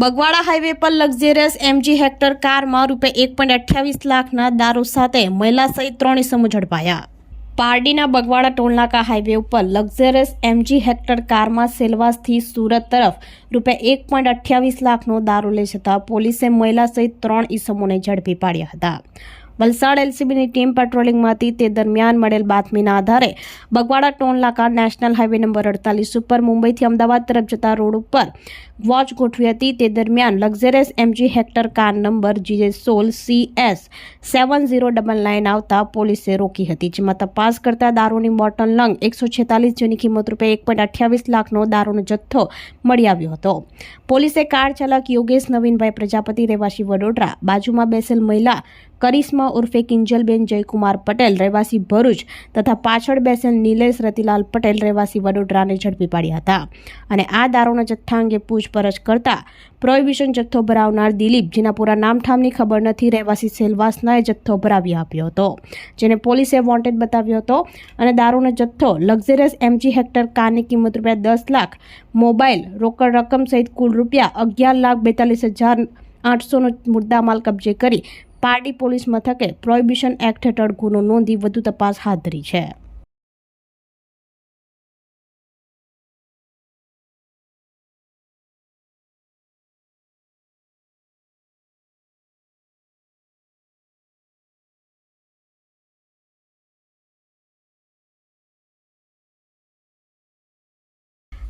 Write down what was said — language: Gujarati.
બગવાડા હાઈવે પર લક્ઝેરિયસ એમજી હેક્ટર કારમાં રૂપે એક પોઈન્ટ અઠ્યાવીસ લાખના દારૂ સાથે મહિલા સહિત ત્રણ ઇસમો ઝડપાયા. પારડીના બગવાડા ટોલનાકા હાઈવે ઉપર લક્ઝરિયસ એમજી હેક્ટર કારમાં સેલવાસથી સુરત તરફ રૂપિયા એક પોઈન્ટ અઠ્યાવીસ લાખનો દારૂ લઈ જતા પોલીસે મહિલા સહિત ત્રણ ઇસમોને ઝડપી પાડ્યા હતા. વલસાડ એલસીબીની ટીમ પેટ્રોલિંગમાંથી તે દરમિયાન મળેલ બાતમીના આધારે બગવાડા ટોનલાકા નેશનલ હાઈવે નંબર અડતાલીસ ઉપર મુંબઈથી અમદાવાદ તરફ જતા રોડ ઉપર વોચ ગોઠવી હતી. તે દરમિયાન luxurious MG Hector car number GJ સોલ C S seven zero double nine આવતા પોલીસે રોકી હતી, જેમાં તપાસ કરતા દારૂની બોટલ નંગ એકસો છેતાલીસ જેની કિંમત રૂપે એક પોઈન્ટ અઠ્યાવીસ લાખનો દારૂનો જથ્થો મળી આવ્યો હતો. પોલીસે કાર ચાલક યોગેશ નવીનભાઈ પ્રજાપતિ, રહેવાસી વડોદરા, બાજુમાં બેસેલ મહિલા કરિશ્મા ઉર્ફે કિંજલબેન જયકુમાર પટેલ, રહેવાસી ભરૂચ તથા પાછળ બેસેલ નિલેશ રતિલાલ પટેલ, રહેવાસી વડોદરાને ઝડપી પાડ્યા હતા. અને આ દારૂના જથ્થા અંગે પૂછપરછ કરતા પ્રોહિબિશન જથ્થો ભરાવનાર દિલીપ જેના પૂરા નામઠામની ખબર નથી, રહેવાસી સેલવાસનાએ જથ્થો ભરાવી આપ્યો હતો, જેને પોલીસે વોન્ટેડ બતાવ્યો હતો. અને દારૂનો જથ્થો લક્ઝરિયસ એમજી હેક્ટર કારની કિંમત રૂપિયા દસ લાખ, મોબાઈલ રોકડ રકમ સહિત કુલ રૂપિયા અગિયાર લાખ બેતાલીસ હજાર આઠસોનો મુદ્દામાલ કબજે કરી પારડી પોલીસ મથકે પ્રોહિબિશન એક્ટ હેઠળ ગુનો નોંધી વધુ તપાસ હાથ ધરી છે.